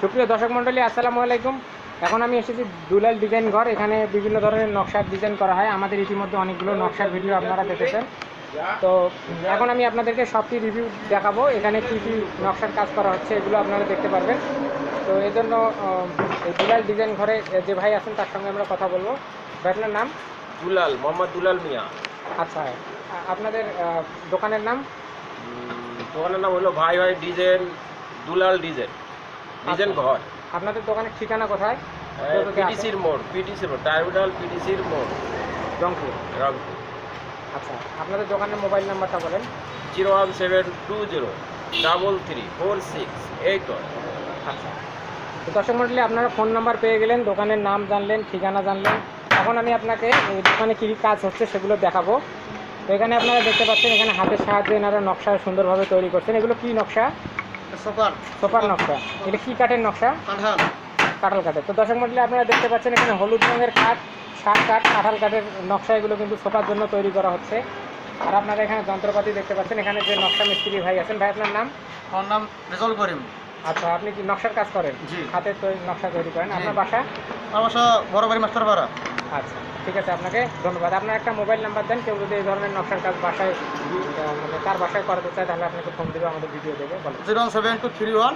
সুপ্রিয় দর্শক মণ্ডলী আসসালামু আলাইকুম। এখন আমি এসেছি দুলাল ডিজাইন ঘর। এখানে বিভিন্ন ধরনের নকশার ডিজাইন করা হয়। আমাদের ইতিমধ্যে অনেকগুলো নকশার ভিডিও আপনারা দেখেছেন। তো এখন আমি আপনাদেরকে সবটি রিভিউ দেখাবো। এখানে কী কী নকশার কাজ করা হচ্ছে এগুলো আপনারা দেখতে পারবেন। তো এই জন্য এই দুলাল ডিজাইন ঘরে যে ভাই আছেন তার সঙ্গে আমরা কথা বলব। ভাইটার নাম? দুলাল মোহাম্মদ দুলাল মিয়া। আচ্ছা আপনাদের দোকানের নাম? দোকানের নাম হলো ভাই ভাই ডিজাইন দুলাল ডিজাইন। ডিজাইন আচ্ছা। ঘর। আপনাদের দোকানের ঠিকানা কোথায়? পিটিসির মোড় পিটিসির মোড় টার্মিনাল পিটিসির মোড়। রংপুর। রংপুর। আচ্ছা আপনাদের দোকানের মোবাইল নাম্বারটা বলেন। Zero one seven two zero double three four six eight one. আচ্ছা। তো দর্শক মন্ডলী আপনারা ফোন নাম্বার পেয়ে গেলেন দোকানের নাম জানলেন ঠিকানা জানলেন। এখন আমি আপনাকে এই দোকানে কী কী কাজ হচ্ছে সেগুলো দেখাবো। তো এখানে আপনারা দেখতে পাচ্ছেন এখানে হাতের সাহায্যে এনারা নকশা সুন্দরভাবে তৈরি করছেন। এগুলো কি নকশা? সুপার সোপার নকশা। এটা কি কাঠের নকশা? কাঁঠাল। কাঁঠাল কাঠের। তো দর্শক মন্ডলী আপনারা দেখতে পাচ্ছেন এখানে হলুদ রঙের কাঠ শাক কাঠ কাঁঠাল কাঠের নকশা এগুলো কিন্তু সোফার জন্য তৈরি করা হচ্ছে। আর আপনারা এখানে যন্ত্রপাতি দেখতে পাচ্ছেন এখানে যে নকশা মিস্ত্রি ভাই আছেন। ভাই আপনার নাম? আমার নাম রেজল করিম। আচ্ছা আপনি কি নকশার কাজ করেন? জি। হাতের তৈরি নকশা তৈরি করেন। আপনার বাসা? আমার বাসা বড় বাড়ি মাস্টার পাড়া। আচ্ছা ঠিক আছে আপনাকে ধন্যবাদ। আপনার একটা মোবাইল নাম্বার দেন কেউ যদি এই ধরনের নকশার কাজ বাসায় মানে তার বাসায় করাতে চায় তাহলে আপনাকে ফোন দেবে আমাদের ভিডিও দেবে বলো zero one seven two three one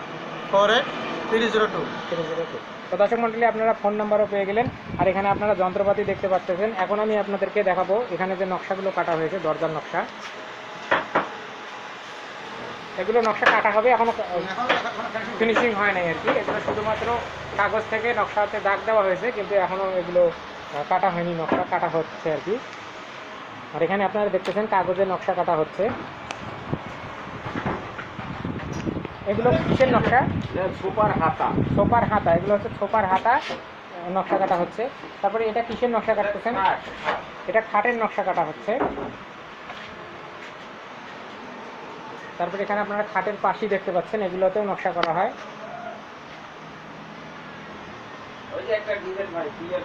four eight three zero two. ঠিক আছে ওকে তো দর্শক মন্ডলী আপনারা ফোন নাম্বারও পেয়ে গেলেন। আর এখানে আপনারা যন্ত্রপাতি দেখতে পাচ্ছেন এখন আমি আপনাদেরকে দেখাবো এখানে যে নকশাগুলো কাটা হয়েছে দরজার নকশা। এগুলো নকশা কাটা হবে এখনও ফিনিশিং হয় নাই আর কি। এগুলো শুধুমাত্র কাগজ থেকে নকশাতে দাগ দেওয়া হয়েছে কিন্তু এখনও এগুলো কাটা হয়নি নকশা কাটা হচ্ছে আর কি। আর এখানে আপনারা দেখতেছেন কাগজে নকশা কাটা হচ্ছে। এগুলো কিসের নকশা? সোপার হাতা। সোপার হাতা এগুলো হচ্ছে সোপার হাতা নকশা কাটা হচ্ছে। তারপরে এটা কিসের নকশা কাটতেছেন? এটা খাটের নকশা কাটা হচ্ছে। তারপরে এখানে আপনারা খাটের পাশি দেখতে পাচ্ছেন এগুলোতেও নকশা করা হয়। ওই যে একটা ডিজাইন ভাই ক্লিয়ার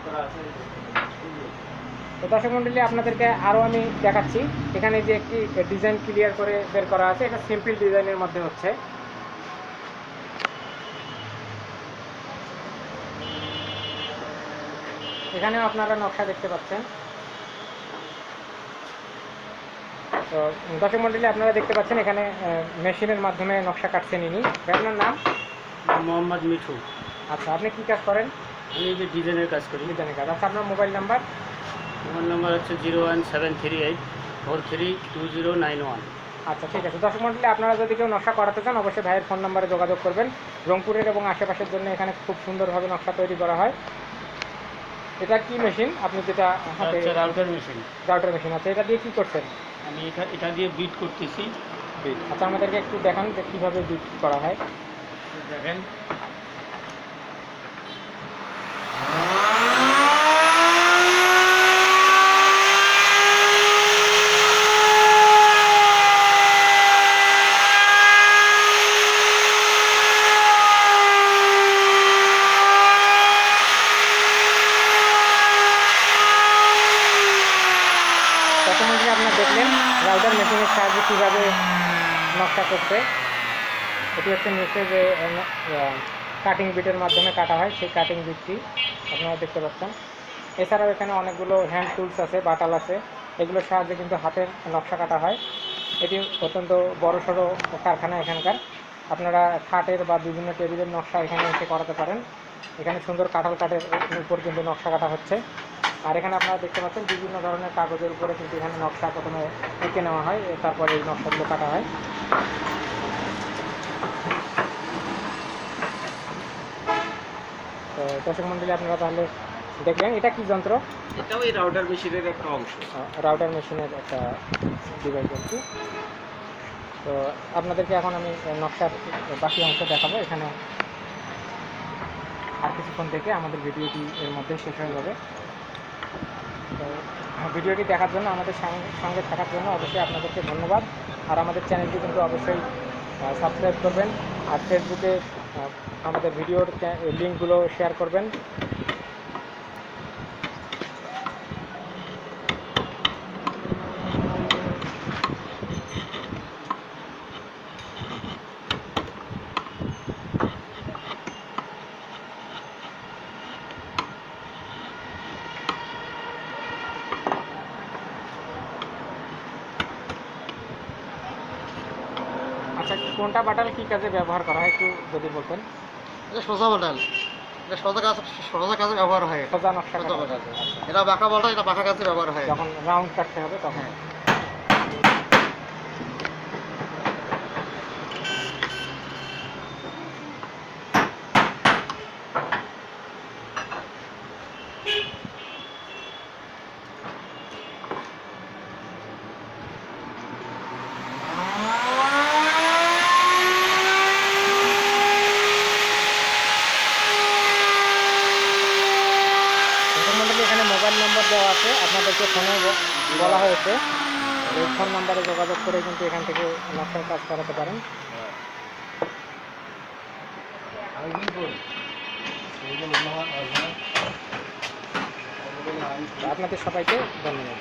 তো দর্শক মন্ডলী আপনাদেরকে আরও আমি দেখাচ্ছি। এখানে যে একটি ডিজাইন ক্লিয়ার করে বের করা আছে এটা সিম্পল ডিজাইনের মধ্যে হচ্ছে। এখানেও আপনারা নকশা দেখতে পাচ্ছেন তো দর্শক মন্ডলী আপনারা দেখতে পাচ্ছেন এখানে মেশিনের মাধ্যমে নকশা কাটছেন ইনি। আপনার নাম? মোহাম্মদ মিঠু। আচ্ছা আপনি কি কাজ করেন? আমি যে ডিজাইনের কাজ করি। ডিজাইনের কাজ। আচ্ছা আপনার মোবাইল নাম্বার? আমার নাম্বার হচ্ছে zero one seven three eight four three two zero nine one. আচ্ছা ঠিক আছে। দর্শক মন্ডলী আপনারা যদি কেউ নকশা করাতে চান অবশ্যই ভাইয়ের ফোন নাম্বারে যোগাযোগ করবেন। রংপুরের এবং আশেপাশের জন্য এখানে খুব সুন্দরভাবে নকশা তৈরি করা হয়। এটা কি মেশিন? আপনি যেটা হাতে রাউটার মেশিন। Router machine. আছে এটা দিয়ে কি করছেন? আমি এটা এটা দিয়ে বিট করতেছি। আচ্ছা আমাদেরকে একটু দেখান যে কীভাবে বিট করা হয়। দেখেন মন্ডলী আপনারা দেখলেন রাউটার মেশিনের সাহায্যে কীভাবে নকশা করছে এটি হচ্ছে নিচে যে কাটিং বিটের মাধ্যমে কাটা হয়, সেই কাটিং বিটটি আপনারা দেখতে পাচ্ছেন। এছাড়াও এখানে অনেকগুলো হ্যান্ড টুলস আছে, বাটাল আছে, এগুলোর সাহায্যে কিন্তু হাতের নকশা কাটা হয়। এটি অত্যন্ত বড় সড়ো কারখানা এখানকার। আপনারা খাটের বা বিভিন্ন টেবিলের নকশা এখানে এসে করাতে পারেন। এখানে সুন্দর কাঁঠাল কাঠের উপর কিন্তু নকশা কাটা হচ্ছে। আর এখানে আপনারা দেখতে পাচ্ছেন বিভিন্ন ধরনের কাগজের উপরে কিন্তু এখানে নকশা প্রথমে এঁকে নেওয়া হয় তারপরে এই নকশাগুলো কাটা হয়। তো দর্শক মন্ডলী আপনারা তাহলে দেখলেন এটা কি যন্ত্র? এটাও এই রাউটার মেশিনের একটা অংশ। রাউটার মেশিনের একটা ডিভাইস আর কি তো আপনাদেরকে এখন আমি নকশার বাকি অংশ দেখাবো এখানে আর কিছুক্ষণ থেকে আমাদের ভিডিওটি এর মধ্যে শেষ হয়ে যাবে। ভিডিওটি দেখার জন্য, আমাদের সঙ্গে থাকার জন্য অবশ্যই আপনাদেরকে ধন্যবাদ। আর আমাদের চ্যানেলটি কিন্তু অবশ্যই সাবস্ক্রাইব করবেন। আর ফেসবুকে আমাদের ভিডিওর লিঙ্কগুলো শেয়ার করবেন। কোনটা বাটাল কি কাজে ব্যবহার করা হয় একটু যদি বলতেন? এটা সোজা বাটাল এটা সোজা কাজ সোজা কাজে ব্যবহার হয়। সোজা নকশা। আচ্ছা। এটা বাঁকা বাটাল এটা বাঁকা কাজে ব্যবহার হয়। যখন রাউন্ড কাটতে হবে তখন প্রথম মন্ডলী এখানে মোবাইল নম্বর দেওয়া আছে, আপনাদেরকে ফোনে বলা হয়েছে। এই ফোন নাম্বারে যোগাযোগ করে কিন্তু এখান থেকে নকশার কাজ করাতে পারেন। আপনাদের সবাইকে ধন্যবাদ।